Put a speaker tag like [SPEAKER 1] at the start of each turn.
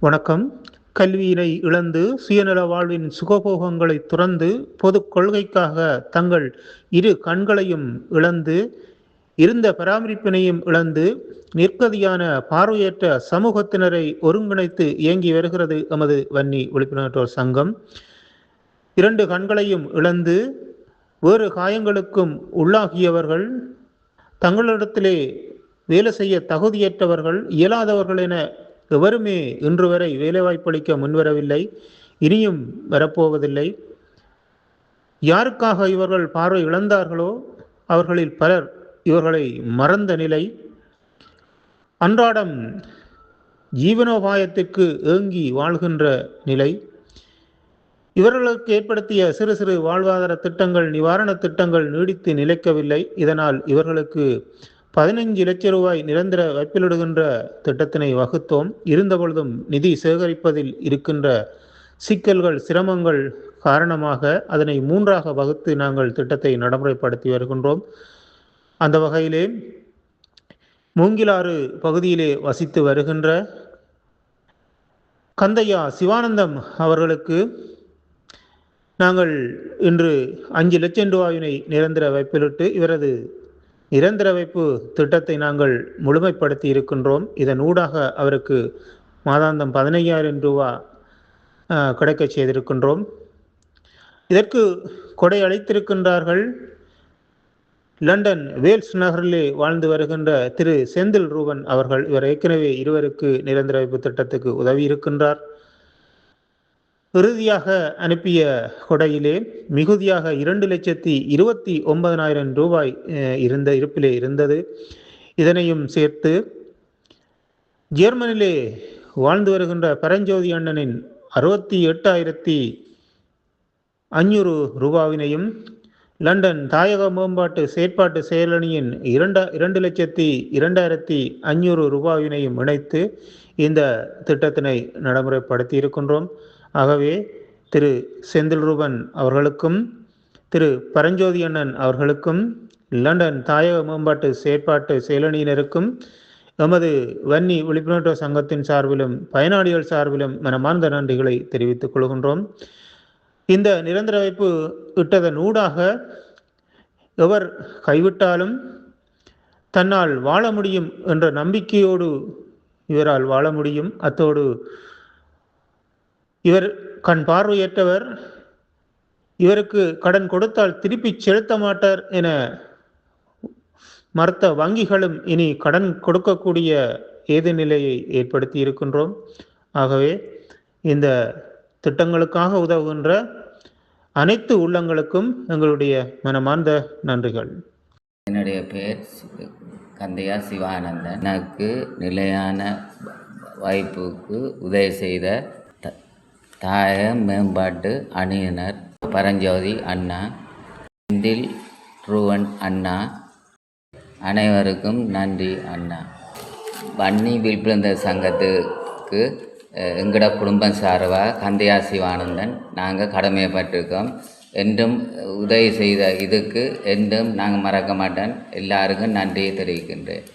[SPEAKER 1] வணக்கம். கல்வியினை இழந்து சுயநல வாழ்வின் சுகபோகங்களை துறந்து பொது கொள்கைக்காக தங்கள் இரு கண்களையும் இழந்து இருந்த பராமரிப்பினையும் இழந்து நிற்கதியான பார்வையற்ற சமூகத்தினரை ஒருங்கிணைத்து இயங்கி வருகிறது எமது வன்னி விழிப்புணர்வோர் சங்கம். இரண்டு கண்களையும் இழந்து வேறு காயங்களுக்கும் உள்ளாகியவர்கள் தங்களிடத்திலே வேலை செய்ய தகுதியற்றவர்கள் இயலாதவர்கள் என எவருமே இன்று வரை வேலைவாய்ப்பளிக்க முன்வரவில்லை இனியும் வரப்போவதில்லை. யாருக்காக இவர்கள் பார்வை இழந்தார்களோ அவர்களில் பலர் இவர்களை மறந்த நிலை. அன்றாடம் ஜீவனோபாயத்திற்கு ஏங்கி வாழ்கின்ற நிலை. இவர்களுக்கு ஏற்படுத்திய சிறு சிறு வாழ்வாதார திட்டங்கள் நிவாரண திட்டங்கள் நீடித்து நிலைக்கவில்லை. இதனால் இவர்களுக்கு பதினைஞ்சு லட்ச ரூபாய் நிரந்தர வைப்பிலிடுகின்ற திட்டத்தினை வகுத்தோம். இருந்தபொழுதும் நிதி சேகரிப்பதில் இருக்கின்ற சிக்கல்கள் சிரமங்கள் காரணமாக அதனை மூன்றாக வகுத்து நாங்கள் திட்டத்தை நடைமுறைப்படுத்தி வருகின்றோம். அந்த வகையிலே மூங்கிலாறு பகுதியிலே வசித்து வருகின்ற கந்தையா சிவானந்தம் அவர்களுக்கு நாங்கள் இன்று அஞ்சு லட்சம் ரூபாயினை நிரந்தர வைப்பிலிட்டு இவரது நிரந்தர வைப்பு திட்டத்தை நாங்கள் முழுமைப்படுத்தி இருக்கின்றோம். இதன் ஊடாக அவருக்கு மாதாந்தம் பதினையாயிரம் ரூபா கிடைக்க செய்திருக்கின்றோம். இதற்கு கொடை அளித்திருக்கின்றார்கள். லண்டன் வேல்ஸ் நகரிலே வாழ்ந்து வருகின்ற திரு செந்தில் ரூபன் அவர்கள் இவர் ஏற்கனவே இருவருக்கு நிரந்தர வைப்பு திட்டத்துக்கு உதவி இருக்கின்றார் இறுதியாக அனுப்பிய கொடையிலே மிகுதியாக இரண்டு லட்சத்தி இருபத்தி ஒன்பதனாயிரம் ரூபாய் இருந்த இருப்பிலே இருந்தது. இதனையும் சேர்த்து ஜெர்மனிலே வாழ்ந்து வருகின்ற பரஞ்சோதி அண்ணனின் அறுபத்தி எட்டாயிரத்தி அஞ்சூறு ரூபாவினையும் லண்டன் தாயக மேம்பாட்டு செயற்பாட்டு செயலணியின் இரண்டா இரண்டு லட்சத்தி இரண்டாயிரத்தி அஞ்சூறு ரூபாவினையும் இணைத்து இந்த திட்டத்தினை நடைமுறைப்படுத்தி இருக்கின்றோம் ஆகவே திரு செந்தில் ரூபன் அவர்களுக்கும் திரு பரஞ்சோதி அண்ணன் அவர்களுக்கும் லண்டன் தாயக மேம்பாட்டு செயற்பாட்டு செயலணியினருக்கும் எமது வன்னி விழிப்புணர்வு சங்கத்தின் சார்பிலும் பயனாளிகள் சார்பிலும் மனமார்ந்த நன்றிகளை தெரிவித்துக் கொள்கின்றோம். இந்த நிரந்தர வைப்பு இட்டதன் ஊடாக எவர் கைவிட்டாலும் தன்னால் வாழ முடியும் என்ற நம்பிக்கையோடு இவரால் வாழ முடியும். அத்தோடு இவர் கண் பார்வையற்றவர். இவருக்கு கடன் கொடுத்தால் திருப்பி செலுத்த மாட்டார் என மறுத்த வங்கிகளும் இனி கடன் கொடுக்கக்கூடிய ஏது நிலையை ஏற்படுத்தி இருக்கின்றோம். ஆகவே இந்த திட்டங்களுக்காக உதவுகின்ற அனைத்து உள்ளங்களுக்கும் எங்களுடைய மனமார்ந்த நன்றிகள்.
[SPEAKER 2] என்னுடைய பெயர் கந்தையா சிவானந்தன். எனக்கு நிலையான வாய்ப்புக்கு உதவி செய்த தாயக தாய மேம்பாட்டு அணியினர் பரஞ்சோதி அண்ணா செந்தில் ரூவன் அண்ணா அனைவருக்கும் நன்றி அண்ணா. வன்னி விழிப்புணர்ந்த சங்கத்துக்கு எங்களோட குடும்பம் சார்பாக கந்தையா சிவானந்தன் நாங்கள் கடமைப்பட்டிருக்கோம். என்றும் உதவி செய்த இதுக்கு என்றும் நாங்கள் மறக்க மாட்டேன் எல்லாருக்கும் நன்றியை தெரிவிக்கின்றேன்.